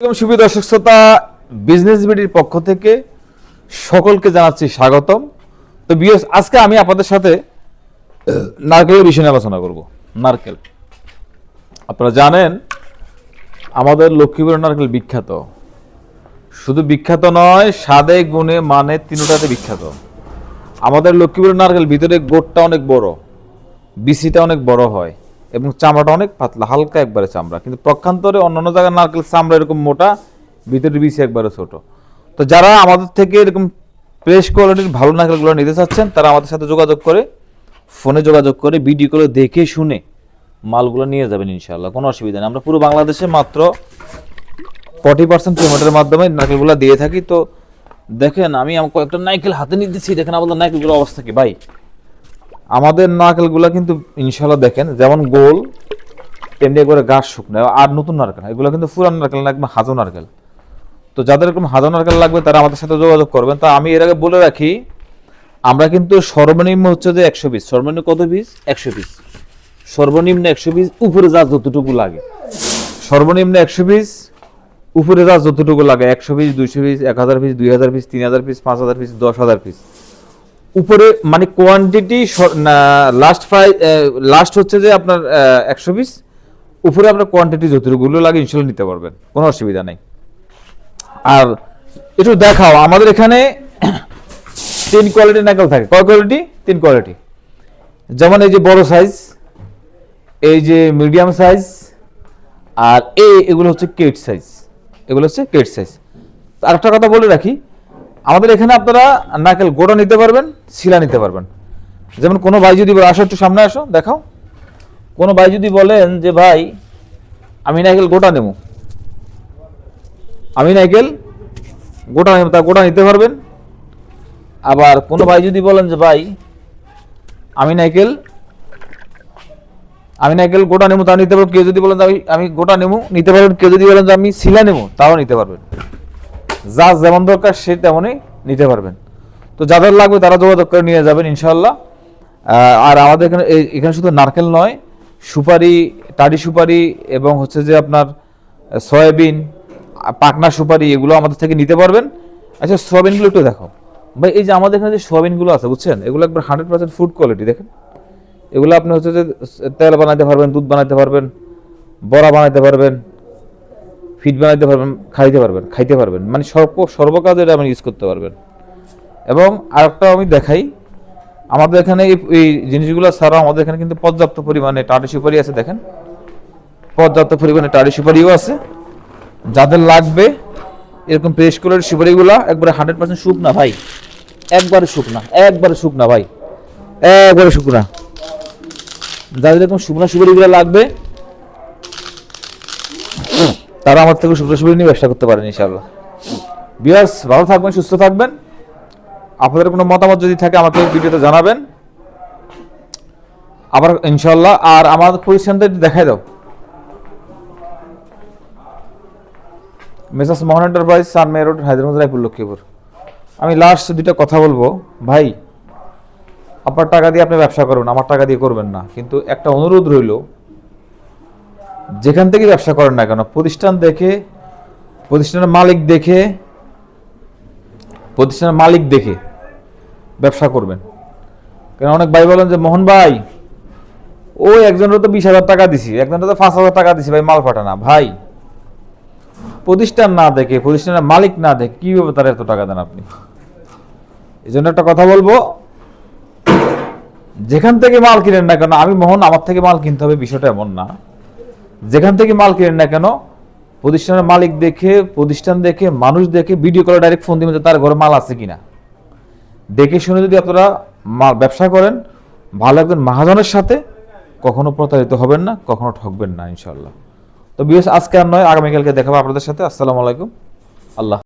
সুপ্রিয় দর্শক শ্রোতা বিজনেস বিডির পক্ষ থেকে সকলকে জানাচ্ছি স্বাগতম। তো বিএস আজকে আমি আপনাদের সাথে নারকেলের বিষয় নিয়ে আলোচনা করব। নারকেল। আপনারা জানেন, আমাদের লক্ষ্মীপুরের নারকেল বিখ্যাত। শুধু বিখ্যাত নয়, স্বাদে, গুণে মানে তিনটাতে বিখ্যাত। আমাদের লক্ষ্মীপুরের নারকেল ভিতরে গোটটা অনেক বড় বিসিটা অনেক বড় হয়। এবং চামড়াটা অনেক পাতলা, হালকা একবারে চামড়া। কিন্তু প্রক্ষান্তরে অন্যান্য জায়গায় নারকেল চামড়া এরকম মোটা, ভিতরে বিসি একবারে ছোট। তো যারা আমাদের থেকে এরকম ফ্রেশ কোয়ালিটির ভালো নারকেলগুলো নিতে চাচ্ছেন, তারা আমাদের সাথে যোগাযোগ করে, ফোনে যোগাযোগ করে, ভিডিও করে দেখে শুনে মালগুলো নিয়ে যাবেন ইনশাল্লাহ কোনো অসুবিধা নেই। আমরা পুরো বাংলাদেশে মাত্র ফর্টি পার্সেন্ট পেমেন্টের মাধ্যমে নারকেলগুলো দিয়ে থাকি। তো দেখেন, আমি কয়েকটা নারকেল হাতে নিতেছি। দেখেন আমাদের নারকেলগুলোর অবস্থা কি? ভাই আমাদের নারকেলগুলো কিন্তু ইনশাল্লাহ দেখেন, যেমন গোল তেমনি একবারে গাছ শুকনো আর নতুন নারকেল এগুলো কিন্তু পুরান নারকেল না, একদম হাজো নারকেল। তো যাদের এরকম হাজো নারকেল লাগবে, তারা আমাদের সাথে যোগাযোগ করবেন। তা আমি এর আগে বলে রাখি, আমরা কিন্তু সর্বনিম্ন হচ্ছে যে একশো পিস সর্বনিম্ন কত পিস একশো পিস সর্বনিম্ন একশো পিস উপরে যা যতটুকু লাগে। সর্বনিম্ন একশো পিস উপরে যা যতটুকু লাগে, একশো পিস দুইশো পিস এক হাজার পিস দুই হাজার পিস তিন হাজার পিস পাঁচ হাজার পিস দশ হাজার পিস উপরে মানে কোয়ান্টিটি লাস্ট ফাই লাস্ট হচ্ছে যে আপনার একশো পিস উপরে আপনার কোয়ান্টিটি যতটুকুগুলো লাগে ইনশাল্লাহ নিতে পারবেন, কোনো অসুবিধা নেই। আর একটু দেখাও, আমাদের এখানে তিন কোয়ালিটির নারকেল থাকে। কয় কোয়ালিটি তিন কোয়ালিটি যেমন এই যে বড় সাইজ এই যে মিডিয়াম সাইজ আর এই, এগুলো হচ্ছে কেট সাইজ এগুলো হচ্ছে কেট সাইজ আরেকটা কথা বলে রাখি আমাদের এখানে আপনারা নারকেল গোটা নিতে পারবেন, শিলা নিতে পারবেন। যেমন কোনো ভাই যদি আসো একটু সামনে আসো, দেখাও। কোনো ভাই যদি বলেন যে, ভাই, আমি নারকেল গোটা নেব। আমি নারকেল গোটা নেব, তা গোটা নিতে পারবেন। আবার কোনো ভাই যদি বলেন যে, ভাই, আমি নারকেল আমি নারকেল গোটা নেব, তা নিতে পারব কেউ যদি বলেন আমি আমি গোটা নেব, নিতে পারবেন। কেউ যদি বলেন যে, আমি শিলা নেব, তাও নিতে পারবেন। যা যেমন দরকার সে তেমনই নিতে পারবেন। তো যাদের লাগবে তারা যোগাযোগ করে নিয়ে যাবেন ইনশাল্লাহ আর আমাদের এখানে এখানে শুধু নারকেল নয়, সুপারি, টাডি সুপারি এবং হচ্ছে যে আপনার সয়াবিন, পাকনা সুপারি এগুলো আমাদের থেকে নিতে পারবেন। আচ্ছা সয়াবিনগুলো একটু দেখো। ভাই, এই যে আমাদের এখানে যে সয়াবিনগুলো আছে, বুঝছেন? এগুলো একবার হান্ড্রেড পার্সেন্ট ফুড কোয়ালিটি দেখেন। এগুলো আপনি হচ্ছে যে তেল বানাতে পারবেন, দুধ বানাতে পারবেন, বড়া বানাতে পারবেন ফিট বানাইতে পারবেন, খাইতে পারবেন খাইতে পারবেন। মানে সর্ব সর্বকাজে এটা আপনি ইউজ করতে পারবেন। এবং আরেকটা আমি দেখাই, আমাদের এখানে এই জিনিসগুলো ছাড়াও আমাদের এখানে কিন্তু পর্যাপ্ত পরিমাণে টাটি সুপারি আছে, দেখেন। পর্যাপ্ত পরিমাণে টাটি সুপারিও আছে। যাদের লাগবে, এরকম পেশ করার সুপারিগুলো একবারে হান্ড্রেড পার্সেন্ট শুকনা, ভাই। একবারে শুকনা একবারে শুকনা, ভাই। একবারে শুকনা। যাদের এরকম শুকনা সুপারিগুলো লাগবে তারা আমার থেকে শুক্র সুবিধা নিয়ে ব্যবসা করতে পারেন, ইনশাআল্লাহ। বিয়াস ভালো থাকবেন, সুস্থ থাকবেন। আপনাদের কোনো মতামত যদি থাকে, আমাকে ভিডিওতে জানাবেন। আবার ইনশাল্লাহ আর আমার প্রতিষ্ঠানটা দেখাই দাও। মেসাস মোহন এন্টারপ্রাইজ সানমে রোড, হায়দ্রাবাদ, রায়পুর, লক্ষ্মীপুর। আমি লাস্ট দুইটা কথা বলব। ভাই, আপনার টাকা দিয়ে আপনি ব্যবসা করবেন আমার টাকা দিয়ে করবেন না। কিন্তু একটা অনুরোধ রইল যেখান থেকে ব্যবসা করেন না কেন, প্রতিষ্ঠান দেখে, প্রতিষ্ঠানের মালিক দেখে, প্রতিষ্ঠানের মালিক দেখে ব্যবসা করবেন। কেন অনেক ভাই বলেন যে, মোহন ভাই, ও একজনের তো বিশ হাজার টাকা দিছি, একজনের তো পাঁচ হাজার টাকা দিছি, ভাই মাল ফাটানা ভাই, প্রতিষ্ঠান না দেখে, প্রতিষ্ঠানের মালিক না দেখে কীভাবে তার এত টাকা দেন আপনি? এই জন্য একটা কথা বলব, যেখান থেকে মাল কিনেন না কেন, আমি মোহন, আমার থেকে মাল কিনতে হবে বিষয়টা এমন না। যেখান থেকে মাল কিনেন না কেন, প্রতিষ্ঠানের মালিক দেখে, প্রতিষ্ঠান দেখে, মানুষ দেখে ভিডিও কলে ডাইরেক্ট ফোন দিবেন তার ঘরে মাল আছে কিনা। দেখে শুনে যদি আপনারা মাল ব্যবসা করেন, ভালো একজন মাহাজনের সাথে কখনো প্রতারিত হবেন না, কখনো ঠকবেন না ইনশাল্লাহ তো বিশেষ আজকে আর নয়, আগামীকালকে দেখাবো আপনাদের সাথে। আসসালামু আলাইকুম। আল্লাহ